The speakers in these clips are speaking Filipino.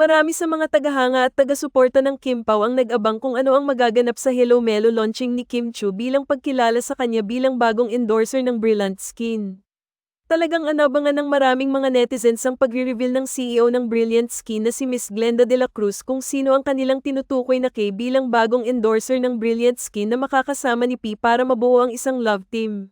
Marami sa mga tagahanga at taga-suporta ng Kim Pao ang nag-abang kung ano ang magaganap sa Hello Melo launching ni Kim Chu bilang pagkilala sa kanya bilang bagong endorser ng Brilliant Skin. Talagang anabangan ng maraming mga netizens ang pagre-reveal ng CEO ng Brilliant Skin na si Miss Glenda de la Cruz kung sino ang kanilang tinutukoy na Kay bilang bagong endorser ng Brilliant Skin na makakasama ni P para mabuo ang isang love team.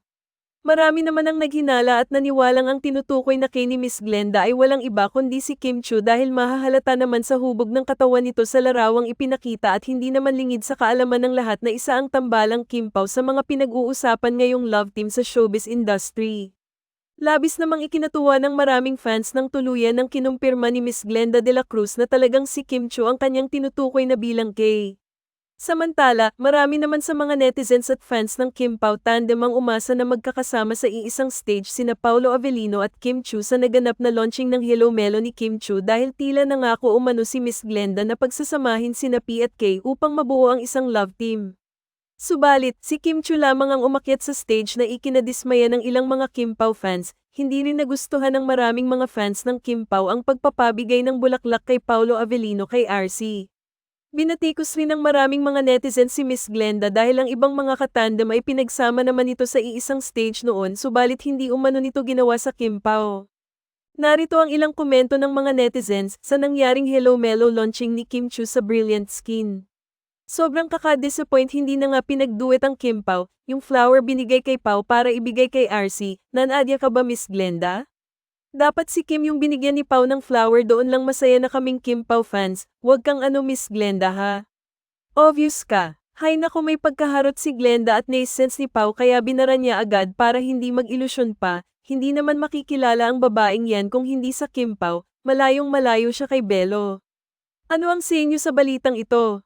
Marami naman ang naghinala at naniwalang ang tinutukoy na kay ni Miss Glenda ay walang iba kundi si Kim Chu dahil mahahalata naman sa hubog ng katawan nito sa larawang ipinakita at hindi naman lingid sa kaalaman ng lahat na isa ang tambalang Kim Pao sa mga pinag-uusapan ngayong love team sa showbiz industry. Labis namang ikinatuwa ng maraming fans ng tuluyan ng kinumpirma ni Miss Glenda de la Cruz na talagang si Kim Chu ang kanyang tinutukoy na bilang kay. Samantala, marami naman sa mga netizens at fans ng Kim Pao tandem ang umasa na magkakasama sa iisang stage sina Paulo Avellino at Kim Chu sa naganap na launching ng Hello Melo ni Kim Chu dahil tila nangako umano si Miss Glenda na pagsasamahin sina P at K upang mabuo ang isang love team. Subalit, si Kim Chu lamang ang umakyat sa stage na ikinadismaya ng ilang mga Kim Pao fans, hindi rin nagustuhan ng maraming mga fans ng Kim Pao ang pagpapabigay ng bulaklak kay Paulo Avellino kay RC. Binatikos rin ng maraming mga netizens si Miss Glenda dahil ang ibang mga katandem ay pinagsama naman ito sa iisang stage noon subalit hindi umano nito ginawa sa Kim Pao. Narito ang ilang komento ng mga netizens sa nangyaring Hello Melo launching ni Kim Chu sa Brilliant Skin. Sobrang kaka-disappoint hindi na nga pinagduet ang Kim Pao, yung flower binigay kay Pao para ibigay kay RC, nanadya ka ba Miss Glenda? Dapat si Kim yung binigyan ni Pau ng flower doon lang masaya na kaming Kim Pau fans, wag kang ano Miss Glenda ha. Obvious ka. Hay nako may pagkaharot si Glenda at naisense ni Pau kaya binara niya agad para hindi mag-ilusyon pa, hindi naman makikilala ang babaeng yan kung hindi sa Kim Pau, malayong malayo siya kay Belo. Ano ang sa inyo sa balitang ito?